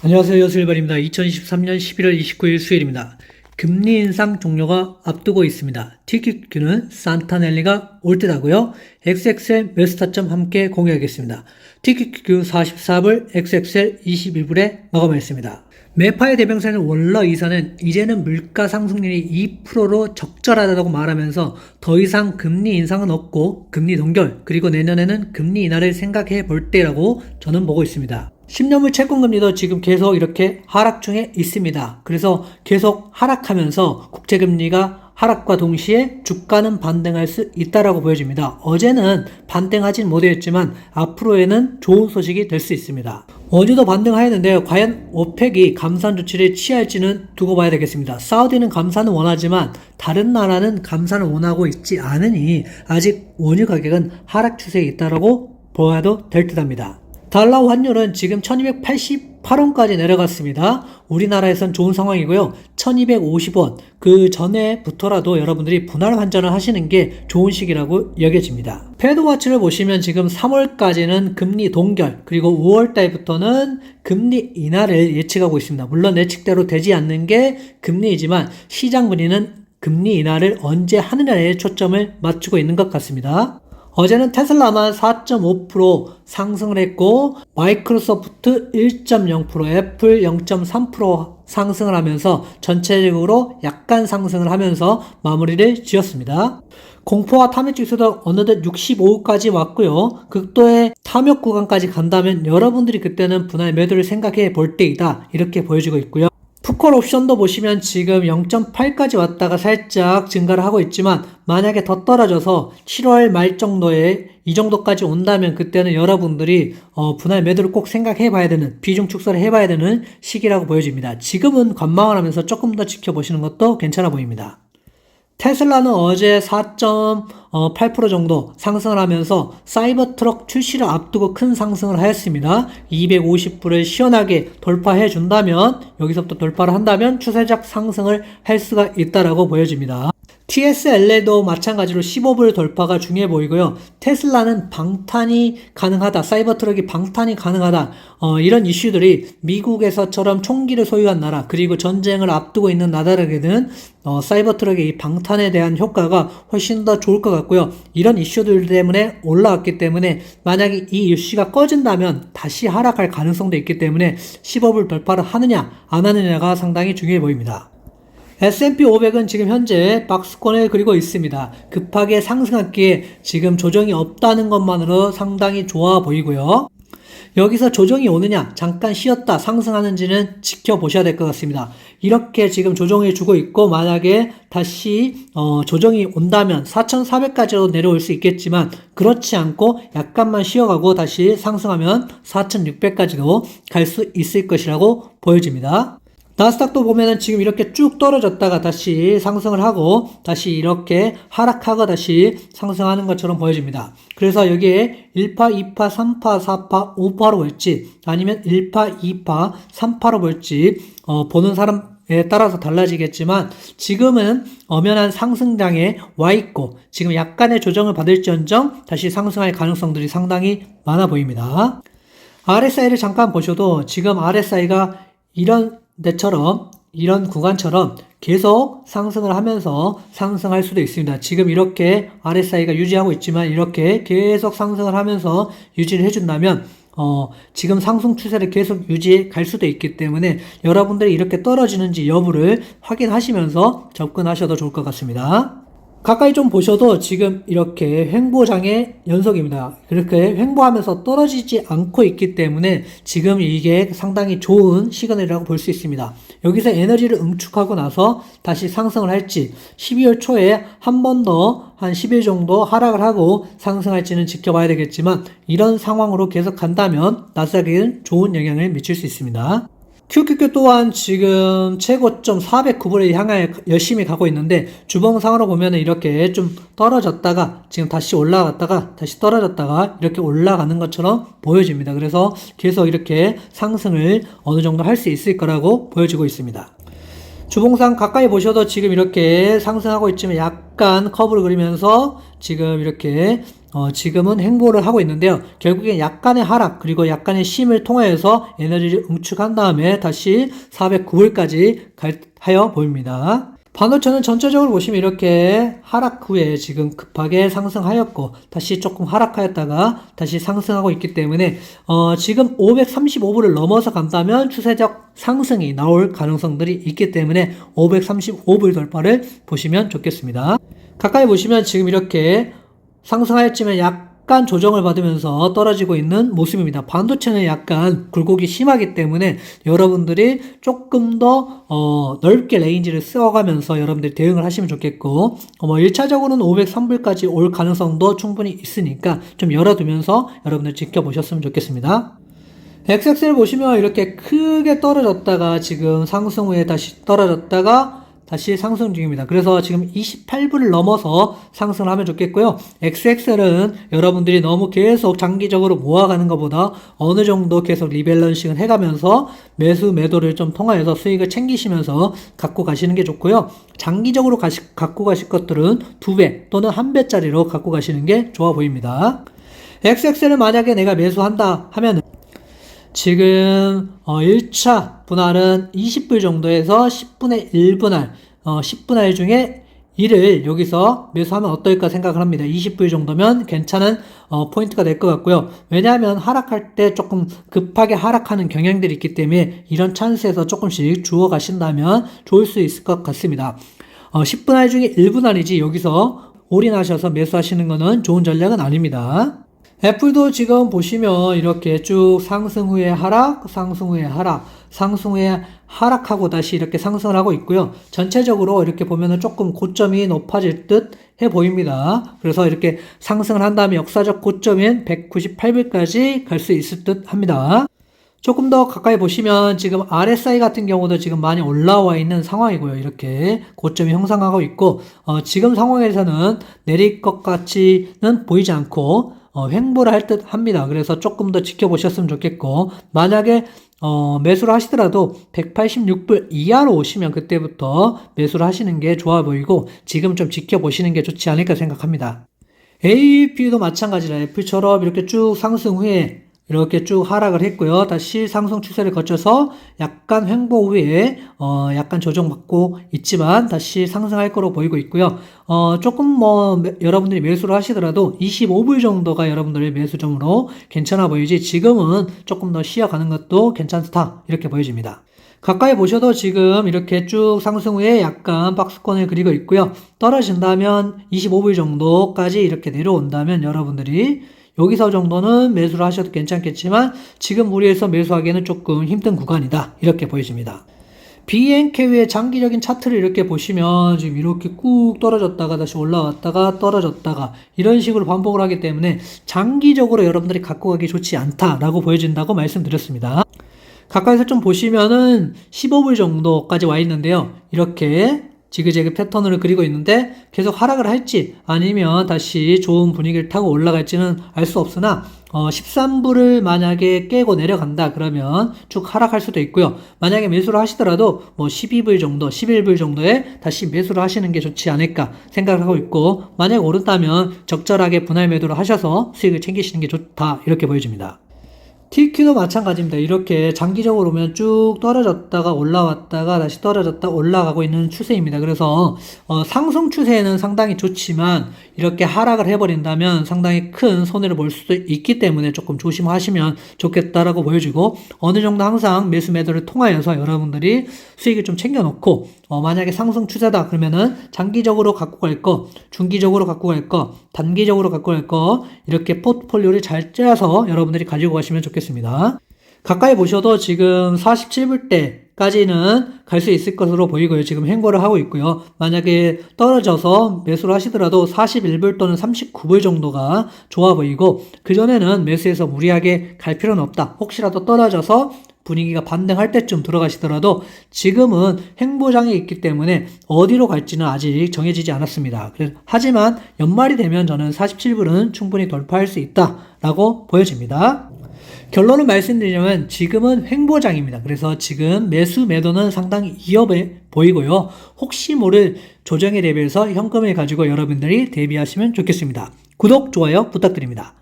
안녕하세요. 여수일발입니다. 2023년 11월 29일 수요일입니다. 금리 인상 종료가 앞두고 있습니다. TQQ는 산타넬리가 올 듯하고요. XXL 매수타점 함께 공유하겠습니다. TQQ 44불, XXL 21불에 마감했습니다. 매파의 대명사는 원러 이사는 이제는 물가 상승률이 2%로 적절하다고 말하면서 더 이상 금리 인상은 없고 금리 동결 그리고 내년에는 금리 인하를 생각해 볼 때라고 저는 보고 있습니다. 10년물 채권금리도 지금 계속 이렇게 하락 중에 있습니다. 그래서 계속 하락하면서 국채금리가 하락과 동시에 주가는 반등할 수 있다라고 보여집니다. 어제는 반등하진 못했지만 앞으로에는 좋은 소식이 될 수 있습니다. 원유도 반등하였는데요. 과연 오펙이 감산 조치를 취할지는 두고 봐야 되겠습니다. 사우디는 감산은 원하지만 다른 나라는 감산을 원하고 있지 않으니 아직 원유 가격은 하락 추세에 있다라고 보아도 될 듯합니다. 달러 환율은 지금 1288원까지 내려갔습니다. 우리나라에선 좋은 상황이고요. 1250원. 그 전에부터라도 여러분들이 분할 환전을 하시는 게 좋은 시기라고 여겨집니다. 패드워치를 보시면 지금 3월까지는 금리 동결, 그리고 5월 달부터는 금리 인하를 예측하고 있습니다. 물론 예측대로 되지 않는 게 금리이지만 시장 분위는 금리 인하를 언제 하느냐에 초점을 맞추고 있는 것 같습니다. 어제는 테슬라만 4.5% 상승을 했고 마이크로소프트 1.0%, 애플 0.3% 상승을 하면서 전체적으로 약간 상승을 하면서 마무리를 지었습니다. 공포와 탐욕 지수도 어느덧 65까지 왔고요. 극도의 탐욕 구간까지 간다면 여러분들이 그때는 분할 매도를 생각해 볼 때이다. 이렇게 보여지고 있고요. 푸콜 옵션도 보시면 지금 0.8까지 왔다가 살짝 증가를 하고 있지만 만약에 더 떨어져서 7월 말 정도에 이 정도까지 온다면 그때는 여러분들이 어, 분할 매도를 꼭 생각해 봐야 되는 비중 축소를 해 봐야 되는 시기라고 보여집니다. 지금은 관망을 하면서 조금 더 지켜보시는 것도 괜찮아 보입니다. 테슬라는 어제 4.8% 정도 상승을 하면서 사이버 트럭 출시를 앞두고 큰 상승을 하였습니다. 250불을 시원하게 돌파해 준다면 여기서부터 돌파를 한다면 추세적 상승을 할 수가 있다라고 보여집니다. TSL에도 마찬가지로 15불 돌파가 중요해 보이고요. 테슬라는 방탄이 가능하다, 사이버 트럭이 방탄이 가능하다, 어, 이런 이슈들이 미국에서처럼 총기를 소유한 나라, 그리고 전쟁을 앞두고 있는 나라에게는 어, 사이버 트럭의 이 방탄에 대한 효과가 훨씬 더 좋을 것 같고요. 이런 이슈들 때문에 올라왔기 때문에 만약에 이 이슈가 꺼진다면 다시 하락할 가능성도 있기 때문에 15불 돌파를 하느냐, 안 하느냐가 상당히 중요해 보입니다. S&P 500은 지금 현재 박스권을 그리고 있습니다. 급하게 상승했기에 지금 조정이 없다는 것만으로 상당히 좋아 보이고요. 여기서 조정이 오느냐, 잠깐 쉬었다 상승하는지는 지켜보셔야 될 것 같습니다. 이렇게 지금 조정해 주고 있고, 만약에 다시, 어, 조정이 온다면 4,400까지로 내려올 수 있겠지만, 그렇지 않고 약간만 쉬어가고 다시 상승하면 4,600까지도 갈 수 있을 것이라고 보여집니다. 나스닥도 보면은 지금 이렇게 쭉 떨어졌다가 다시 상승을 하고 다시 이렇게 하락하고 다시 상승하는 것처럼 보여집니다. 그래서 여기에 1파, 2파, 3파, 4파, 5파로 볼지 아니면 1파, 2파, 3파로 볼지 어, 보는 사람 에 따라서 달라지겠지만 지금은 엄연한 상승장에 와 있고 지금 약간의 조정을 받을지언정 다시 상승할 가능성들이 상당히 많아 보입니다. RSI를 잠깐 보셔도 지금 RSI가 이런 데처럼 이런 구간처럼 계속 상승을 하면서 상승할 수도 있습니다. 지금 이렇게 RSI가 유지하고 있지만 이렇게 계속 상승을 하면서 유지를 해준다면 어, 지금 상승 추세를 계속 유지해 갈 수도 있기 때문에 여러분들이 이렇게 떨어지는지 여부를 확인하시면서 접근하셔도 좋을 것 같습니다. 가까이 좀 보셔도 지금 이렇게 횡보장의 연속입니다. 그렇게 횡보하면서 떨어지지 않고 있기 때문에 지금 이게 상당히 좋은 시그널이라고 볼 수 있습니다. 여기서 에너지를 응축하고 나서 다시 상승을 할지 12월 초에 한 번 더 한 10일 정도 하락을 하고 상승할지는 지켜봐야 되겠지만 이런 상황으로 계속 간다면 나스닥에는 좋은 영향을 미칠 수 있습니다. QQQ 또한 지금 최고점 409불을 향해 열심히 가고 있는데 주봉상으로 보면은 이렇게 좀 떨어졌다가 지금 다시 올라갔다가 다시 떨어졌다가 이렇게 올라가는 것처럼 보여집니다. 그래서 계속 이렇게 상승을 어느 정도 할 수 있을 거라고 보여지고 있습니다. 주봉상 가까이 보셔도 지금 이렇게 상승하고 있지만 약간 커브를 그리면서 지금 이렇게 어, 지금은 행보를 하고 있는데요. 결국엔 약간의 하락 그리고 약간의 심을 통하여서 에너지를 응축한 다음에 다시 409불까지 갈 하여 보입니다. 반도체는 전체적으로 보시면 이렇게 하락 후에 지금 급하게 상승하였고 다시 조금 하락하였다가 다시 상승하고 있기 때문에 어, 지금 535불을 넘어서 간다면 추세적 상승이 나올 가능성들이 있기 때문에 535불 돌파를 보시면 좋겠습니다. 가까이 보시면 지금 이렇게 상승하였지만 약 간 조정을 받으면서 떨어지고 있는 모습입니다. 반도체는 약간 굴곡이 심하기 때문에 여러분들이 조금 더 어, 넓게 레인지를 써가면서 여러분들이 대응을 하시면 좋겠고 어, 뭐 1차적으로는 503불까지 올 가능성도 충분히 있으니까 좀 열어두면서 여러분들 지켜보셨으면 좋겠습니다. XXL 보시면 이렇게 크게 떨어졌다가 지금 상승 후에 다시 떨어졌다가 다시 상승 중입니다. 그래서 지금 28불을 넘어서 상승을 하면 좋겠고요. XXL은 여러분들이 너무 계속 장기적으로 모아가는 것보다 어느 정도 계속 리밸런싱을 해가면서 매수 매도를 좀 통하여서 수익을 챙기시면서 갖고 가시는 게 좋고요. 장기적으로 가시, 갖고 가실 것들은 두 배 또는 한 배짜리로 갖고 가시는 게 좋아 보입니다. XXL을 만약에 내가 매수한다 하면 지금 어 1차 분할은 20불 정도에서 10분의 1분할, 어 10분할 중에 1을 여기서 매수하면 어떨까 생각을 합니다. 20불 정도면 괜찮은 어, 포인트가 될 것 같고요. 왜냐하면 하락할 때 조금 급하게 하락하는 경향들이 있기 때문에 이런 찬스에서 조금씩 주워 가신다면 좋을 수 있을 것 같습니다. 어, 10분할 중에 1분할이지 여기서 올인하셔서 매수하시는 것은 좋은 전략은 아닙니다. 애플도 지금 보시면 이렇게 쭉 상승 후에 하락, 상승 후에 하락, 상승 후에 하락하고 다시 이렇게 상승을 하고 있고요. 전체적으로 이렇게 보면은 조금 고점이 높아질 듯 해 보입니다. 그래서 이렇게 상승을 한 다음에 역사적 고점인 198불까지 갈 수 있을 듯 합니다. 조금 더 가까이 보시면 지금 RSI 같은 경우도 지금 많이 올라와 있는 상황이고요. 이렇게 고점이 형성하고 있고 어, 지금 상황에서는 내릴 것 같지는 보이지 않고 어, 횡보를 할 듯 합니다. 그래서 조금 더 지켜보셨으면 좋겠고 만약에 어, 매수를 하시더라도 186불 이하로 오시면 그때부터 매수를 하시는 게 좋아 보이고 지금 좀 지켜보시는 게 좋지 않을까 생각합니다. AP도 마찬가지라 애플처럼 이렇게 쭉 상승 후에 이렇게 쭉 하락을 했고요. 다시 상승 추세를 거쳐서 약간 횡보 후에 어 약간 조정받고 있지만 다시 상승할 거로 보이고 있고요. 어 조금 뭐 매- 여러분들이 매수를 하시더라도 25불 정도가 여러분들의 매수점으로 괜찮아 보이지 지금은 조금 더 쉬어가는 것도 괜찮다 이렇게 보여집니다. 가까이 보셔도 지금 이렇게 쭉 상승 후에 약간 박스권을 그리고 있고요. 떨어진다면 25불 정도까지 이렇게 내려온다면 여러분들이 여기서 정도는 매수를 하셔도 괜찮겠지만 지금 무리해서 매수하기에는 조금 힘든 구간이다. 이렇게 보여집니다. BNK의 장기적인 차트를 이렇게 보시면 지금 이렇게 꾹 떨어졌다가 다시 올라왔다가 떨어졌다가 이런 식으로 반복을 하기 때문에 장기적으로 여러분들이 갖고 가기 좋지 않다라고 보여진다고 말씀드렸습니다. 가까이서 좀 보시면은 15불 정도까지 와 있는데요. 이렇게 지그재그 패턴을 그리고 있는데 계속 하락을 할지 아니면 다시 좋은 분위기를 타고 올라갈지는 알 수 없으나 어, 13불을 만약에 깨고 내려간다 그러면 쭉 하락할 수도 있고요. 만약에 매수를 하시더라도 뭐 12불 정도, 11불 정도에 다시 매수를 하시는 게 좋지 않을까 생각을 하고 있고 만약 오른다면 적절하게 분할 매도를 하셔서 수익을 챙기시는 게 좋다 이렇게 보여집니다. TQ도 마찬가지입니다. 이렇게 장기적으로 보면 쭉 떨어졌다가 올라왔다가 다시 떨어졌다 올라가고 있는 추세입니다. 그래서 어, 상승 추세에는 상당히 좋지만 이렇게 하락을 해버린다면 상당히 큰 손해를 볼 수도 있기 때문에 조금 조심하시면 좋겠다라고 보여지고 어느 정도 항상 매수 매도를 통하여서 여러분들이 수익을 좀 챙겨놓고 어, 만약에 상승 추세다 그러면은 장기적으로 갖고 갈 거, 중기적으로 갖고 갈 거, 단기적으로 갖고 갈 거 이렇게 포트폴리오를 잘 짜서 여러분들이 가지고 가시면 좋겠습니다. 가까이 보셔도 지금 47불 때까지는 갈 수 있을 것으로 보이고요. 지금 행보를 하고 있고요. 만약에 떨어져서 매수를 하시더라도 41불 또는 39불 정도가 좋아 보이고 그전에는 매수해서 무리하게 갈 필요는 없다. 혹시라도 떨어져서 분위기가 반등할 때쯤 들어가시더라도 지금은 행보장에 있기 때문에 어디로 갈지는 아직 정해지지 않았습니다. 하지만 연말이 되면 저는 47불은 충분히 돌파할 수 있다라고 보여집니다. 결론을 말씀드리자면 지금은 횡보장입니다. 그래서 지금 매수 매도는 상당히 위협해 보이고요. 혹시 모를 조정에 대비해서 현금을 가지고 여러분들이 대비하시면 좋겠습니다. 구독, 좋아요 부탁드립니다.